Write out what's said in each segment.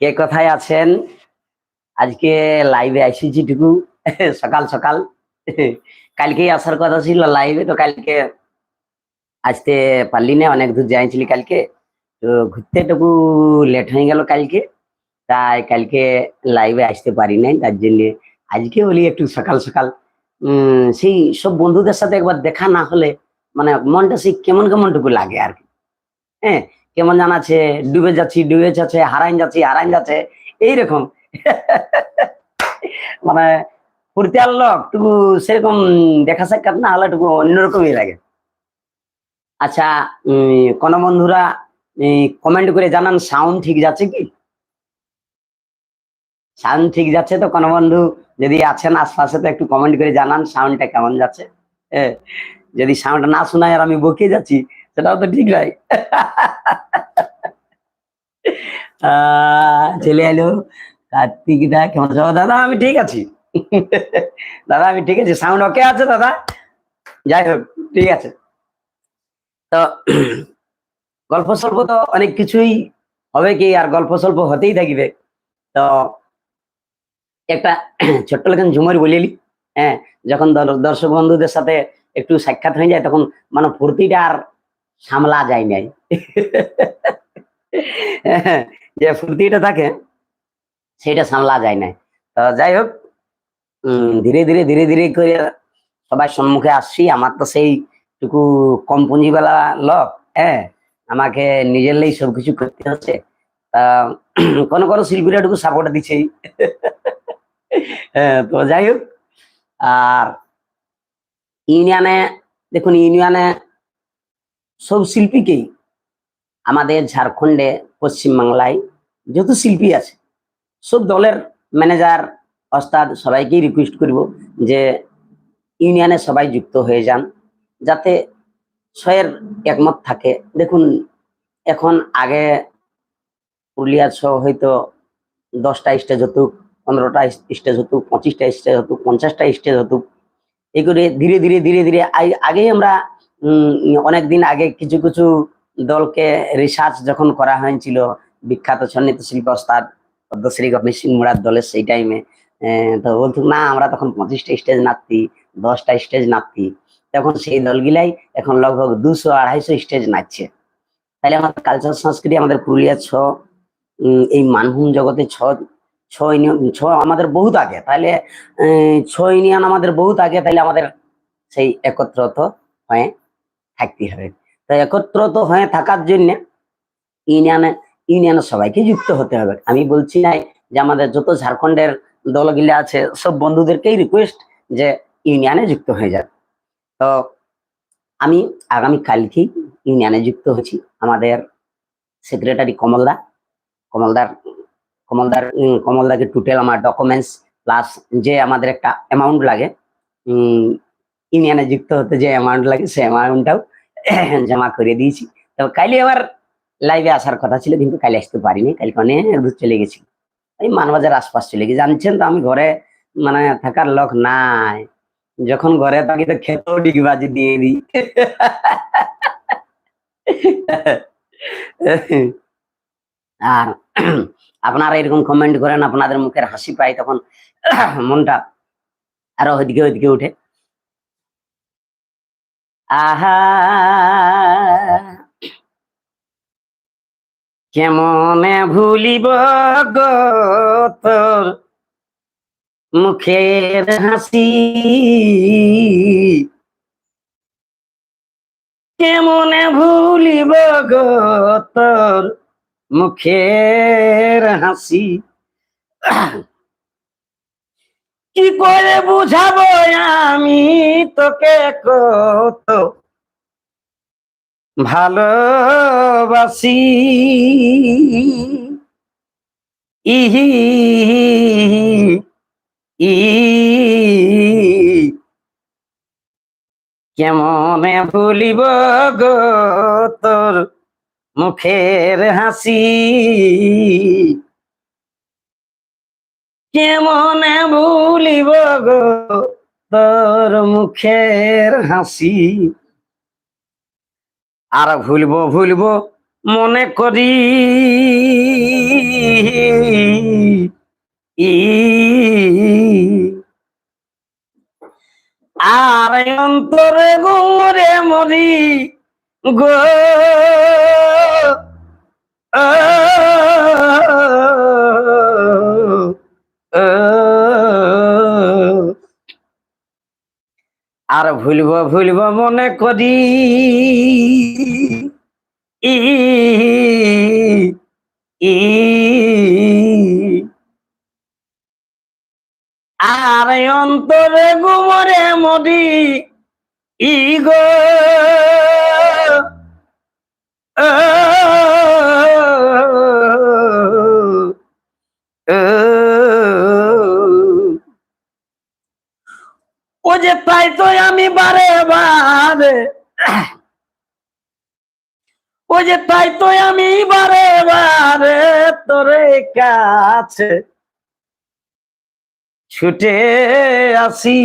কে কোথায় আছেন? আজকে লাইভে আসিছি টুকু সকাল সকাল। কালকেই আসার কথা ছিল লাইভে তো কালকে আসতে পারলি না, অনেক দূর যাইছিলি কালকে। তো ঘুরতে টুকু লেট হয়ে গেল কালকে। তাই কালকে লাইভে আসতে পারি নাই, তার জন্য আজকে বলি একটু সকাল সকাল। সেই সব বন্ধুদের সাথে একবার দেখা না হলে মানে মনটা সেই কেমন কেমন টুকু লাগে আর কি। হ্যাঁ কেমন জানাচ্ছে ডুবে যাচ্ছি, ডুবে যাচ্ছে, হারাইন যাচ্ছি, হারাইন যাচ্ছে। এইরকম। মানে ফুর্তি আনলোক টুকু সেরকম দেখা সাক্ষাৎ না হলে টুকু অন্যরকমই লাগে। আচ্ছা কোন বন্ধুরা কমেন্ট করে জানান সাউন্ড ঠিক যাচ্ছে কি? সাউন্ড ঠিক যাচ্ছে তো কোন বন্ধু? যদি আছেন আশপাশে তো একটু কমেন্ট করে জানান সাউন্ডটা কেমন যাচ্ছে? যদি সাউন্ড না শোনায় আর আমি বকে যাচ্ছি সেটাও তো ঠিক আহ, চলে এলো কার্তিক দা কেমন আছো? দাদা আমি ঠিক আছি। দাদা আমি ঠিক আছি। সাউন্ড ওকে আছে দাদা? যাই হোক ঠিক আছে। তো গল্প স্বল্প তো অনেক কিছুই হবে কি আর গল্প স্বল্প হতেই থাকবে। তো একটা ছোট্ট লেখান ঝুমর বলিলি হ্যাঁ যখন দর- দর্শক বন্ধুদের সাথে একটু সাক্ষাৎ হয়ে যায় তখন মানে ফুর্তিটা আর সামলা যায় নাই। যে ফুর্তিটা থাকে সেটা সামলা যায় নাই। তো যাই হোক ধীরে ধীরে ধীরে ধীরে করে সবাই সম্মুখে আসছি। আমার তো সেই টুকু কম পুঁজিওয়ালা লোক হ্যাঁ আমাকে নিজের লেই সবকিছু করতে হচ্ছে। কোনো কোনো শিল্পীরা টুকু সাপোর্ট দিচ্ছেই তো যাই হোক, আর ইউনিয়নে, দেখুন, ইউনিয়নে সব শিল্পীকেই। আমাদের ঝাড়খণ্ডে, পশ্চিমবাংলায় যত শিল্পী আছে, সব দলের ম্যানেজার ওস্তাদ সবাইকেই রিকোয়েস্ট করব যে ইউনিয়নে সবাই যুক্ত হয়ে যান, যাতে ছয়ের একমত থাকে। দেখুন, এখন আগে পুরুলিয়া ছ হয়তো দশটা স্টেজ হতুক পনেরোটা স্টেজ হতুক পঁচিশটা স্টেজ হতুক পঞ্চাশটা স্টেজ হতুক এই করে ধীরে ধীরে ধীরে ধীরে আগেই আমরা অনেকদিন আগে কিছু কিছু দলকে রিসার্চ যখন করা হয়েছিল, বিখ্যাত সন্নিহিত শিল্প পদ্মশ্রী গভীর সিং মুরাদ দলের সেই টাইমে তো বলতো না, আমরা তখন পঁচিশটা স্টেজ নাচতি দশটা স্টেজ নাচতি তখন সেই দলগুলাই এখন লগভগ দুশো আড়াইশো স্টেজ নাচছে। তাহলে আমাদের কালচার সংস্কৃতি, আমাদের পুরুলিয়া ছ এই মানভূম জগতে ছ ছ ইউনিয়ন, ছ আমাদের বহুত আগে। তাহলে ছ ইউনিয়ন আমাদের বহুত আগে, তাহলে আমাদের সেই একত্রত হয়ে। থাকতে হবে। তো একত্রত হয়ে থাকার জন্য ইউনিয়নে ইউনিয়নে সবাইকে যুক্ত হতে হবে। আমি বলছি নাই যে আমাদের যত ঝাড়খণ্ডের দলগুলো আছে, সব বন্ধুদেরকেই রিকোয়েস্ট যে ইউনিয়নে যুক্ত হয়ে যাক। তো আমি আগামী কালকেই ইউনিয়নে যুক্ত হচ্ছি। আমাদের সেক্রেটারি কমলদা, কমলদার কমলদার কমলদাকে টোটাল আমার ডকুমেন্টস প্লাস যে আমাদের একটা অ্যামাউন্ট লাগে ইউনিয়নে যুক্ত হতে যে অ্যামাউন্ট লাগে সেই অ্যামাউন্টটাও জমা করে দিয়েছি। তো কালই আবার লাইভে আসার কথা ছিল, কিন্তু কালে আসতে পারিনি। কালকে অনেক দূর চলে গেছি। এই মানবাজার আশপাশ চলে গেছি। জানছেন তো আমি ঘরে মানে থাকার লোক নাই। যখন ঘরে থাকি তো খেতেও ডিগবাজি দিয়ে দিই। আর আপনারা এরকম কমেন্ট করেন, আপনাদের মুখের হাসি পাই তখন মনটা আরও ওইদিকে ওইদিকে উঠে। আহা। কেমনে ভুলিব তোর মুখের হাসি? কেমনে ভুলিব তোর মুখের হাসি? কি করে বুঝাবো আমি? তোকে কত ভালোবাসি। ইহি ই কেমনে ভুলিব গো তোর মুখের হাসি? কেমনে ভুলিব গো তোর মুখের হাসি। আর ভুলবো ভুলবো মনে করি। আর অন্তরে গুমরে মরি গো। আর ভুলব ভুলব মনে করি। ই যে তাই তো আমি বারে বারে তোরে কাছে ছুটে আসি।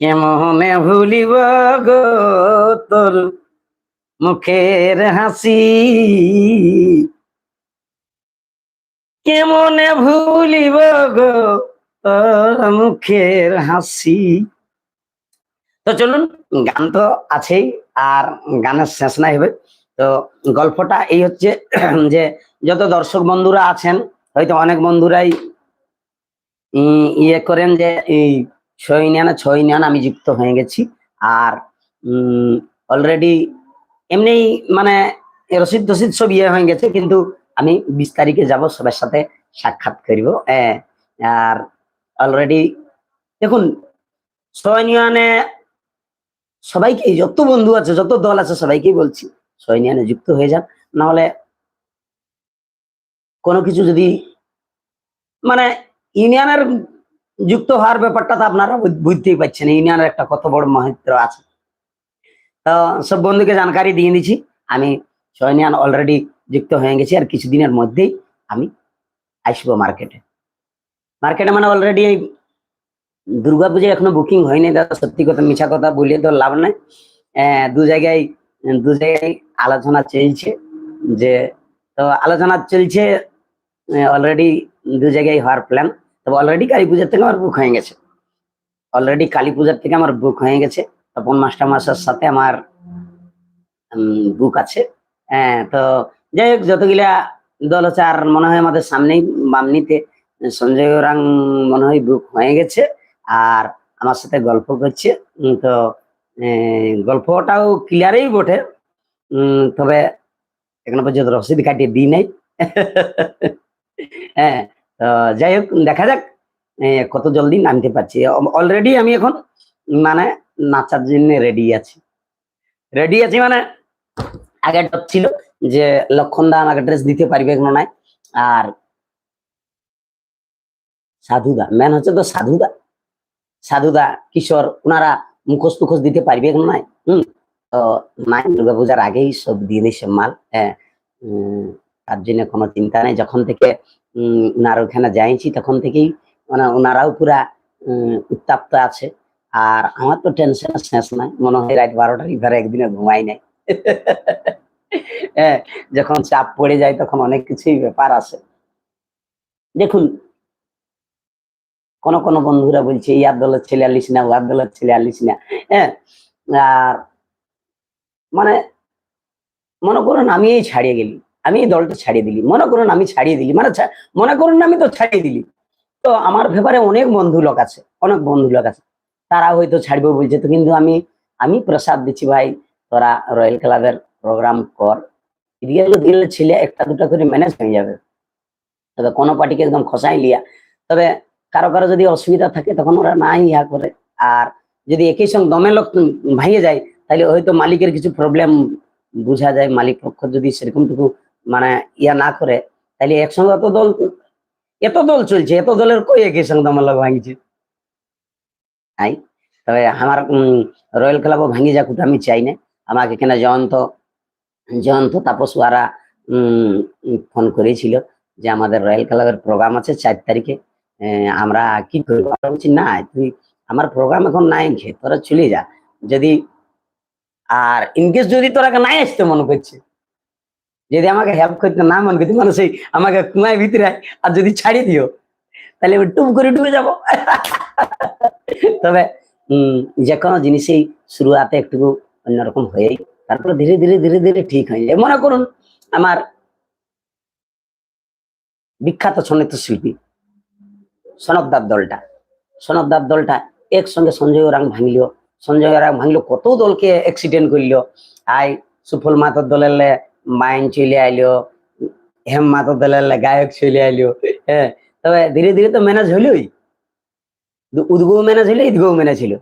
কেমনে ভুলিব গো তোর মুখের হাসি? কেমনে ভুলিব গো মুখের হাসি। তো চলুন গান তো আছেই আর গানের শেষ নাই হবে। তো গল্পটা এই হচ্ছে যে যত দর্শক বন্ধুরা আছেন হয়তো অনেক বন্ধুরাই ইয়ে করেন যে এই ছয় নিয়ানা ছয় নিয়ান আমি যুক্ত হয়ে গেছি। আর অলরেডি এমনি মানে রসিদ টসিদ সব ইয়ে হয়ে গেছে কিন্তু আমি বিশ তারিখে যাব সবার সাথে সাক্ষাৎ করিব হ্যাঁ, আর অলরেডি দেখুন ছয় সবাইকে যত বন্ধু আছে, যত দল আছে, সবাইকেই বলছি ছয় যুক্ত হয়ে যান। না হলে কোনো কিছু যদি মানে ইউনিয়নের যুক্ত হওয়ার ব্যাপারটা তো আপনারা বুঝ- বুঝতেই পারছেন, ইউনিয়নের একটা কত বড় মহত্ব আছে। তো সব বন্ধুকে জানকারি দিয়ে দিচ্ছি আমি ছয় নিয়ান অলরেডি যুক্ত হয়ে গেছি, আর কিছুদিনের মধ্যেই আমি আসব মার্কেটে মার্কেটে মানে অলরেডি এই দুর্গাপূজা এখনও বুকিং হয়নি, দাদা। সত্যি কথা, মিছা কথা বলে তো লাভ নাই। দু জায়গায় দু জায়গায় আলোচনা চলছে যে, তো আলোচনা চলছে অলরেডি দু জায়গায় হওয়ার প্ল্যান তবে অলরেডি কালী পূজার থেকে আমার বুক হয়ে গেছে। অলরেডি কালী পূজার থেকে আমার বুক হয়ে গেছে। তপন মাস্টার মাসের সাথে আমার বুক আছে। হ্যাঁ তো যাই হোক, যতগুলা দল আছে, আর মনে হয় আমাদের সামনেই বামনিতে সঞ্জয় ওরাং মনে হয় বুক হয়ে গেছে, আর আমার সাথে গল্প করছে। তো গল্পটাও ক্লিয়ারই বটে। তবে এখনও পর্যন্ত রসিদ কাটিয়ে দিই নাই। হ্যাঁ তো যাই হোক, দেখা যাক কত জলদি নামতে পারছি। অলরেডি আমি এখন মানে নাচার জন্য রেডি আছি। রেডি আছি মানে আগে ছিল যে লক্ষণ দা আমাকে ড্রেস দিতে পারবে কোনো নাই। আর সাধুদা। মেন হচ্ছে তো সাধুদা। সাধুদা, কিশোর ওনারা মুখোশ টুখোশ দিতে পারবে কোনো নাই? হম? তো নাই দুর্গাপূজার আগেই সব দিয়ে দিছে মাল। হ্যাঁ। তার জন্য কোনো চিন্তা নেই। যখন থেকে ওনার ওখানে যাইছি, তখন থেকেই মানে ওনারাও পুরা উত্তাপ্ত আছে। আর আমার তো টেনশন শেষ নাই। মনে হয় রাত বারোটার ঘরে একদিনে ঘুমাই নাই। হ্যাঁ যখন চাপ পড়ে যায়, তখন অনেক কিছুই ব্যাপার আছে। দেখুন কোন কোন বন্ধুরা বলছে ইয়ার দলের ছেলে আলিস না ওয়ার দলের ছেলে আলিস না। হ্যাঁ? আর মানে মনে করুন আমি এই ছাড়িয়ে গেলি, আমি এই দলটা ছাড়িয়ে দিলি, মনে করুন আমি ছাড়িয়ে দিলি মানে মনে করুন আমি তো ছাড়িয়ে দিলি। তো আমার ব্যাপারে অনেক বন্ধু লোক আছে, অনেক বন্ধু লোক আছে। তারা হয়তো ছাড়বে বলছে, তো কিন্তু আমি আমি প্রসাদ দিচ্ছি ভাই, তোরা রয়্যাল ক্লাবের প্রোগ্রাম কর। রিয়েল দিলে ছেলে একটা দুটা করে ম্যানেজ হয়ে যাবে। তবে কোনো পার্টিকে একদম খসাই লিয়া। তবে কারও কারও যদি অসুবিধা থাকে তখন ওরা না ইয়া করে। আর যদি একই সঙ্গে দমে লোক ভাইয়ে যায় তাহলে হয়তো মালিকের কিছু প্রবলেম বোঝা যায়, মালিক পক্ষ যদি সেরকমটুকু মানে ইয়া না করে তাহলে একসঙ্গে এত দল এত দল চলছে, এত দলের কই একই সঙ্গে দমে লোক ভাঙছে? তাই তবে আমার রয়্যাল ক্লাবও ভাঙি যাক ওটা আমি চাই না। আমাকে এখানে জয়ন্ত জয়ন্ত তাপস ওরা ফোন করেছিল যে আমাদের রয়্যাল ক্লাবের প্রোগ্রাম আছে চার তারিখে। আমরা কি করব বলছি, না, তুই আমার প্রোগ্রাম এখন নাই ঘে তোরা চলে যা। যদি আর ইনকেস যদি তোরা নাই আসতে মনে করছে, যদি আমাকে হেল্প করতে না মনে করতে মানুষ আমাকে কুমায় ভিতরে আর যদি ছাড়িয়ে দিও, তাহলে আমি টুপ করে ডুবে যাব। তবে যে কোনো জিনিসেই শুরুয়াতে একটু অন্যরকম হয়েই, তারপরে ধীরে ধীরে ধীরে ধীরে ঠিক হয়ে যায়। মনে করুন, আমার বিখ্যাত সংগীত শিল্পী সনকদার দলটা সনকদার দলটা একসঙ্গে সঞ্জয় ওরাং ভাঙলিও সঞ্জয় ওরাং ভাঙলো, কত দলকে অ্যাক্সিডেন্ট করল। আই, সুফল মাতর দলের মাইন চলে আইলো, হেম মাতর দলেলে গায়ক চলে আইলো হ্যাঁ। তবে ধীরে ধীরে তো ম্যানেজ হইলোই উদ্গো ম্যানেজ হইল ঈদগো ম্যানেজ হইল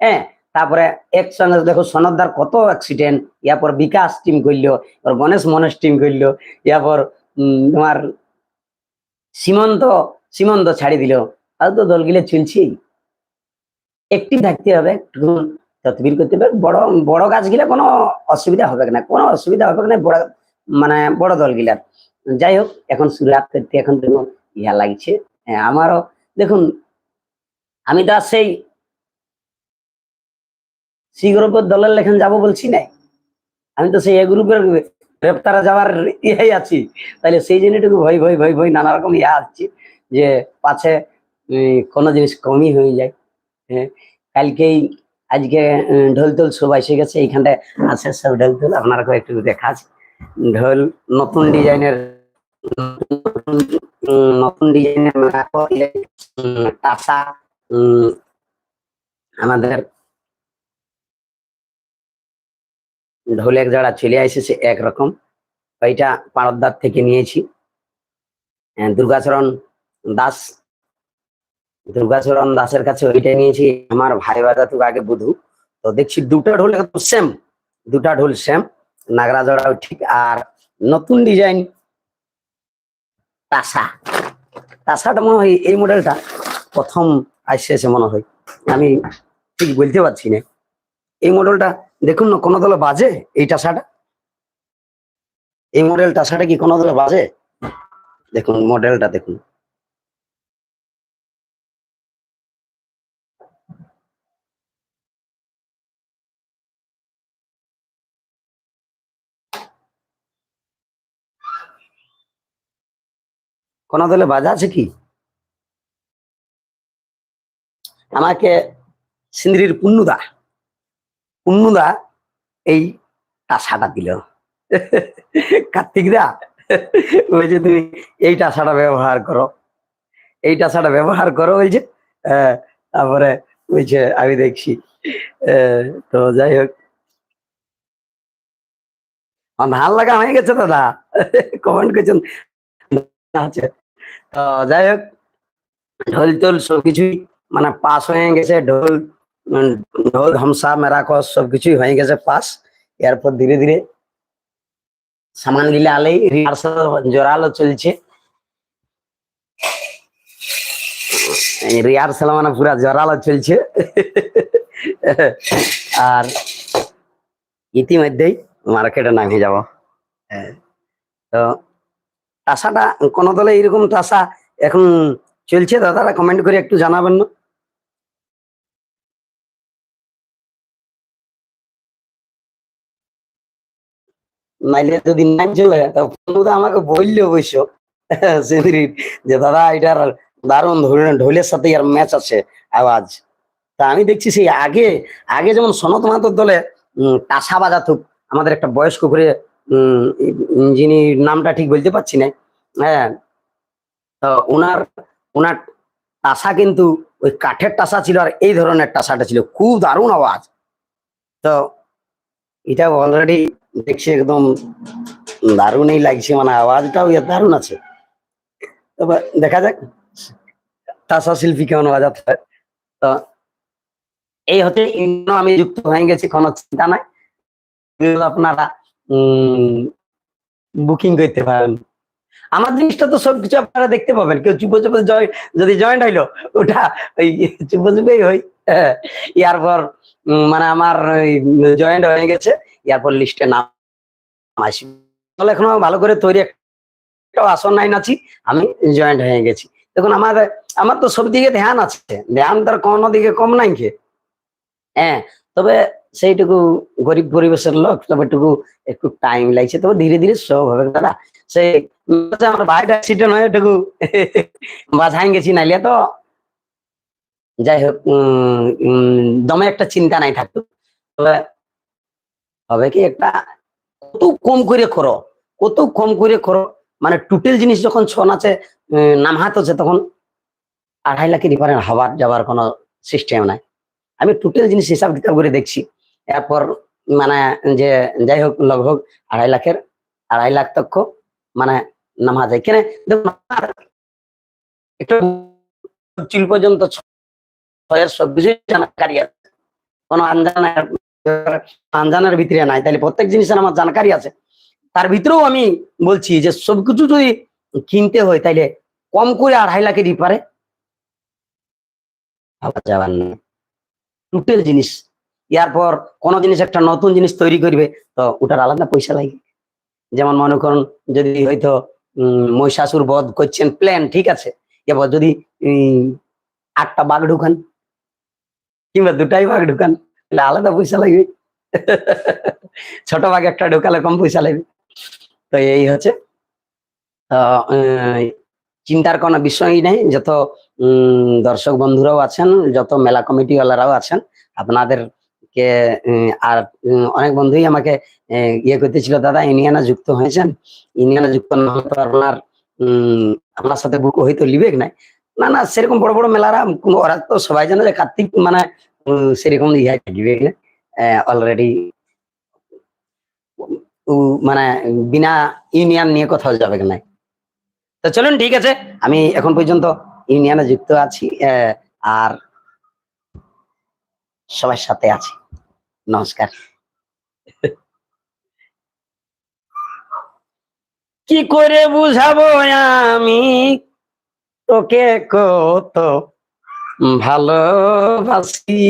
হ্যাঁ। তারপরে একসঙ্গে দেখো সনদদার কত অ্যাক্সিডেন্ট ইয়ারপর বিকাশ টিম করল গণেশ মনেশ টিম করল ইয়ারপর তোমার সীমন্ত সীমন্ত ছাড়ি দিল। আর তো দলগুলো চলছেই একটি থাকতে হবে একটু করতে হবে। বড় বড় গাছগুলা কোনো অসুবিধা হবে না। কোনো অসুবিধা হবে না বড় মানে বড় দল দলগুলার যাই হোক এখন শুরুয়াত করতে এখন তো ইয়া লাগছে। হ্যাঁ, আমারও দেখুন আমি তো আর সেই সি গ্রুপের দলের লেখান যাব বলছি নাই আমি তো সেই এ গ্রুপের গ্রেপ্তারে যাওয়ার ইয়ে আছি। তাহলে সেই জিনিসটুকু ভয় ভয় ভয় ভয় নানা রকম ইয়া আসছে যে পাছে কোনো জিনিস কমই হয়ে যায়। হ্যাঁ কালকেই আজকে ঢোল টোল সব এসে গেছে এইখানটায় আছে সব ঢোল টোল আপনারা একটু দেখা আছে। ঢোল নতুন ডিজাইনের নতুন ডিজাইনের উম, আমাদের ঢোল এক জোড়া চলে এসেছে একরকম। ওইটা পাড়দার থেকে নিয়েছি। দুর্গাচরণ দাস। দুর্গাচরণ দাসের কাছে ওইটা নিয়েছি। আমার ভাই বাজাতু আগে বুধু। তো দেখছি দুটা ঢোল সেম দুটা ঢোল সেম নাগরা জোড়াও ঠিক। আর নতুন ডিজাইন তাসা। তাসাটা মনে হয় এই মডেলটা প্রথম আসছে মনে হয়। আমি ঠিক বলতে পারছি না। এই মডেলটা দেখুন না, কোনো দলে বাজে এই টাসাটা? এই মডেল টাসাটা কি কোনো দলে বাজে? দেখুন মডেলটা দেখুন। কোনো দলে বাজা আছে কি? আমাকে সিন্দ্রির পুন্নুদা। পুন্নুদা এই টাসাটা দিল। কার্তিক দা বলছে তুমি এই টাসাটা ব্যবহার করো। এই টাসাটা ব্যবহার করো বলছে আহ, তারপরে বলছে আমি দেখছি তো যাই হোক। ভালো লাগা হয়ে গেছে দাদা। কমেন্ট করছেন আছে। তো যাই হোক ঢোল টোল সবকিছুই মানে পাস হয়ে গেছে ঢোল ঢোল ধামসা, মেরাকস সবকিছুই হয়ে গেছে পাস। এরপর ধীরে ধীরে সামান গিলে আলেই রিহার্সাল জোরালো চলছে। রিহার্সাল মানে পুরা জোরালো চলছে। আর ইতিমধ্যেই মার্কেটে নামে যাব। হ্যাঁ। তো টাসাটা কোন দলে এইরকম টাসা এখন চলছে। দাদারা কমেন্ট করে একটু জানাবেন না। নাইলে যদি নাই চলে তা আমাকে বলল অবশ্য যে দাদা এটার দারুণ ঢোলের সাথে আর ম্যাচ আছে আওয়াজ। তা আমি দেখছি সেই আগে আগে যেমন সনত মাহাতোর দলে টাসা বাজাতো আমাদের একটা বয়স্ক উম, যিনি নামটা ঠিক বলতে পারছি না হ্যাঁ ওনার ওনার টাসা কিন্তু ওই কাঠের টাসা ছিল আর এই ধরনের টাসাটা ছিল। খুব দারুণ আওয়াজ। তো এটা অলরেডি দেখছি একদম দারুণই লাগছে মানে আওয়াজটাও দারুণ আছে। তবে দেখা যাক টাসা শিল্পী কেমন বাজাতে হয়। তো এই হতে আমি যুক্ত হয়ে গেছি কোনো চিন্তা নাই। আপনারা বুকিং করতে পারেন। আমার জিনিসটা তো সবকিছু আপনারা দেখতে পাবেন। কেউ চুপো চুপো যদি জয়েন্ট হইল ওটা ওই চুপো চুপেই হই। হ্যাঁ, উম, মানে আমার জয়েন্ট হয়ে গেছে। এরপর লিস্টে নাম আসবে। তাহলে এখনও ভালো করে তৈরি একটা আসন নাই আছি, আমি জয়েন্ট হয়ে গেছি। দেখুন, আমার আমার তো সব দিকে ধ্যান আছে। ধ্যান তার কোনো দিকে কম নাই কে? হ্যাঁ তবে সেইটুকু গরিব পরিবেশের লোক, তবে একটু একটু টাইম লাগছে। তবে ধীরে ধীরে সব হবে, দাদা। সেই আমার ভাইটা অ্যাক্সিডেন্ট হয়ে একটু বাঝাই গেছি নাইলে তো যাই হোক দমে একটা চিন্তা নাই থাকতো। তবে হবে কি একটা কত কম করে করো কত কম করে করো। মানে টোটাল জিনিস যখন ছ নাচে উম, নাম হাত হচ্ছে তখন আড়াই লাখের রিফারেন্ট হবার যাবার কোনো সিস্টেম নাই। আমি টোটাল জিনিস হিসাব কিতাব করে দেখছি। এরপর মানে যে যাই হোক লগভগ আড়াই লাখের আড়াই লাখ তক্ষ মানে নামা যায় কেন একটু চিল পর্যন্ত ছয়ের সবকিছু জানকারি আছে কোনো আনজানের আনজানের ভিতরে নাই। তাহলে প্রত্যেক জিনিসের আমার জানকারি আছে। তার ভিতরেও আমি বলছি যে, সবকিছু যদি কিনতে হয়, তাইলে কম করে আড়াই লাখে দিতে পারে। না টোটাল জিনিস। এরপর কোন জিনিস একটা নতুন জিনিস তৈরি করবে, তো ওটার আলাদা পয়সা লাগে। যেমন মনে করুন, যদি হয়তো মহিষাসুর বধ করছেন প্ল্যান ঠিক আছে। এবার যদি আটটা বাঘ ঢুকান, কিংবা দুটাই বাঘ ঢুকান তাহলে আলাদা পয়সা লাগবে। ছোট বাঘ একটা ঢোকালে কম পয়সা লাগবে। তো এই হচ্ছে চিন্তার কোনো বিষয়ই নেই। যত দর্শক বন্ধুরাও আছেন, যত মেলা কমিটি ওয়ালারাও আছেন, আপনাদেরকে আর অনেক বন্ধুই আমাকে ইয়ে করতেছিল, দাদা ইনিয়ানা যুক্ত হয়েছেন। ইনিয়ানা যুক্ত না হলে তো আপনার আপনার সাথে বুক হয়তো লিবেক নাই। না না, সেরকম বড় বড় মেলারা ওরা তো সবাই জানে যে কার্তিক মানে সেরকম ইয়ে থাকবে অলরেডি মানে বিনা ইউনিয়ন নিয়ে কোথাও যাবে না তো চলুন, ঠিক আছে, আমি এখন পর্যন্ত ইউনিয়নে যুক্ত আছি আর সবার সাথে আছি। নমস্কার। কি করে বুঝাবো আমি? তোকে কত ভালোবাসি।